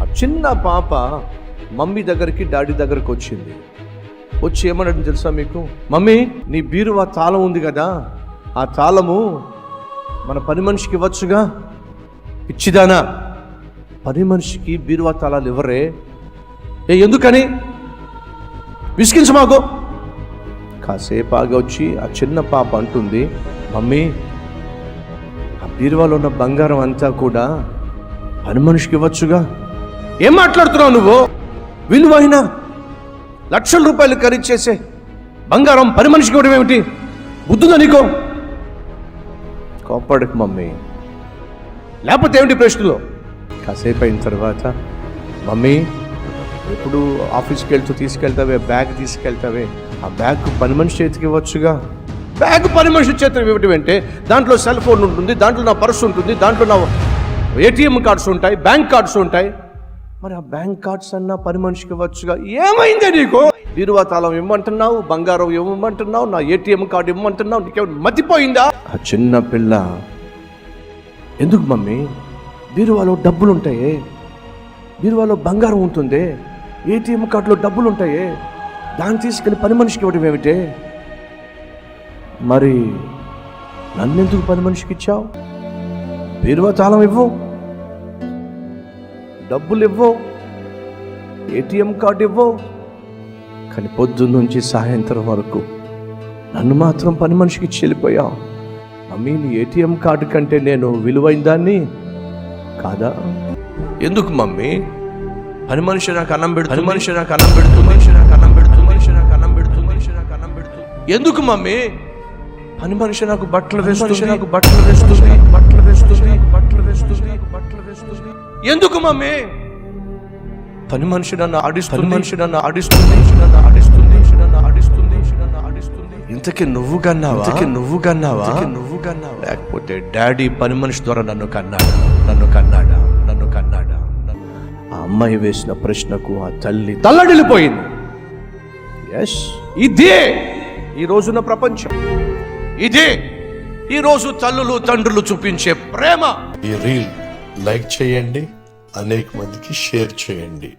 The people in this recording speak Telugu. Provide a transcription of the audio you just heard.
ఆ చిన్న పాప మమ్మీ దగ్గరికి డాడీ దగ్గరికి వచ్చింది. వచ్చి ఏమన్నాడు తెలుసా మీకు? మమ్మీ నీ బీరువా తాళం ఉంది కదా ఆ తాళము మన పని మనిషికి ఇవ్వచ్చుగా? పిచ్చిదానా పని మనిషికి బీరువా తాళాలు ఇవ్వరే? ఏ ఎందుకని? విసిగించు మాకు. కాసేపు ఆగి వచ్చి ఆ చిన్న పాప అంటుంది మమ్మీ ఆ బీరువాలో ఉన్న బంగారం అంతా కూడా పని మనిషికి ఇవ్వచ్చుగా? ఏం మాట్లాడుతున్నావు నువ్వు? విలువైన లక్షల రూపాయలు ఖరీదు బంగారం పని మనిషికి ఇవ్వడం ఏమిటి? బుద్ధుందా నీకో? కోప్పడకు మమ్మీ. లేకపోతే ఏమిటి ప్రశ్నలో? కాసేపు అయిన తర్వాత మమ్మీ ఎప్పుడు ఆఫీస్కి వెళ్తూ తీసుకెళ్తావే బ్యాగ్ తీసుకెళ్తావే? ఆ బ్యాగ్ పని మనిషి చేతికి ఇవ్వచ్చుగా? బ్యాగ్ పని మనిషి చేతికి ఇవ్వటం అంటే దాంట్లో సెల్ ఫోన్ ఉంటుంది దాంట్లో నా పర్స్ ఉంటుంది దాంట్లో నా ఏటీఎం కార్డ్స్ ఉంటాయి బ్యాంక్ కార్డ్స్ ఉంటాయి. మరి ఆ బ్యాంక్ కార్డ్స్ అన్నా పని మనిషికి ఇవ్వచ్చుగా ఏమైందే నీకు? బీరువా తాళం ఇవ్వమంటున్నావు బంగారం ఇవ్వమంటున్నావు నా ఏటీఎం కార్డు ఇవ్వమంటున్నావు నీకేమైనా మతిపోయిందా? ఆ చిన్న పిల్ల ఎందుకు మమ్మీ? బీరువాలో డబ్బులు ఉంటాయే బీరువాలో బంగారం ఉంటుంది. ఏటీఎం కార్డులో డబ్బులు ఉంటాయే దాన్ని తీసుకెళ్ళి పని మనిషికి ఇవ్వడం ఏమిటే? మరి నన్నెందుకు పని మనిషికి ఇచ్చావు? బీరువా తాళం ఇవ్వు. డబ్బులు ఇవ్వు ఏటీఎం కార్డు ఇవ్వు కానీ పొద్దున్న నుంచి సాయంత్రం వరకు నన్ను మాత్రం పని మనిషికి వెళ్ళిపోయావు మమ్మీ నీ ఏటీఎం కార్డు కంటే నేను విలువైన దాన్ని కాదా? ఎందుకు మమ్మీ? పని మనిషి నాకు అన్నం పెడుతుంది. పని మనిషి నాకు అన్నం పెడుతుంది. మనిషి నాకు అన్నం పెడుతుంది. మనిషి నాకు అన్నం పెడుతుంది. మనిషి నాకు అన్నం పెడుతుంది. ఎందుకు మమ్మీ? పని మనిషి నాకు బట్టలు వేస్తుంది. నాకు బట్టలు వేస్తుంది. బట్టలు వేస్తుంది. బట్టలు వేస్తుంది. బట్టలు వేస్తుంది. ఎందుకు మమ్మీ? పని మనిషి నన్ను ఆడిస్తుంది. మనిషి నన్ను ఆడిస్తుంది. నన్ను ఆడిస్తుంది. నన్ను ఆడిస్తుంది. నన్ను ఆడిస్తుంది. ఇంతకి నువ్వు కన్నావా? ఇంతకి నువ్వు కన్నావా? నువ్వు కన్నావా? లేకపోతే డాడీ పని మనిషి ద్వారా నన్ను కన్నాడా? నన్ను కన్నాడా? నన్ను కన్నాడా? ఆ అమ్మాయి వేసిన ప్రశ్నకు ఆ తల్లి తల్లడిల్లిపోయింది. ఎస్ ఇదే ఈ రోజున ప్రపంచం. ఇదే ఈరోజు తల్లులు తండ్రులు చూపించే ప్రేమ. ఈ రీల్ లైక్ చేయండి అనేక మందికి షేర్ చేయండి.